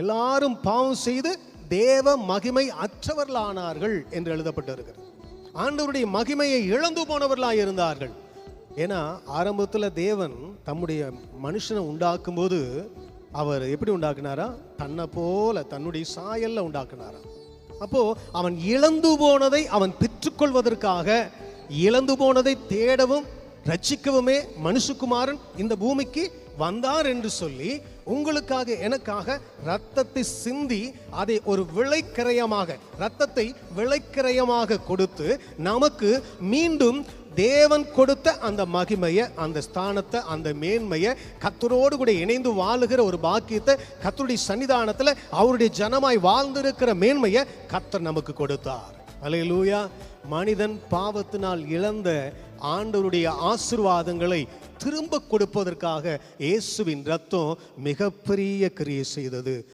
எல்லாரும் பாவம் செய்து தேவ மகிமை அற்றவர்களானார்கள் என்று எழுதப்பட்டிருக்கிறது. ஆண்டவருடைய மகிமையை இழந்து போனவர்களாக இருந்தார்கள். ஏன்னா ஆரம்பத்தில் தேவன் தம்முடைய மனுஷனை உண்டாக்கும் போது அவர் எப்படி உண்டாக்குனாரா? தன்னை போல தன்னுடைய சாயல்ல உண்டாக்குனாரா? அப்போ அவன் இழந்து போனதை அவன் பெற்றுக்கொள்வதற்காக இழந்து போனதை தேடவும் ரட்சிக்கவுமே மனுஷகுமாரன் இந்த பூமிக்கு வந்தார் என்று சொல்லி உங்களுக்காக எனக்காக ரத்தத்தை சிந்தி அதை ஒரு விளைக்கரையமாக ரத்தத்தை விளைக்கரையமாக கொடுத்து நமக்கு மீண்டும் தேவன் கொடுத்த அந்த மகிமையை அந்த ஸ்தானத்தை அந்த மேன்மையை கத்தரோடு கூட இணைந்து வாழுகிற ஒரு பாக்கியத்தை கத்தருடைய சன்னிதானத்தில் அவருடைய ஜனமாய் வாழ்ந்திருக்கிற மேன்மையை கத்தர் நமக்கு கொடுத்தார். அலையலூயா மனிதன் பாவத்தினால் இழந்த ஆண்டவருடைய ஆசிர்வாதங்களை திரும்ப கொடுப்பதற்காக இயேசுவின் ரத்தம் மிகப்பெரிய கிரியை செய்தது.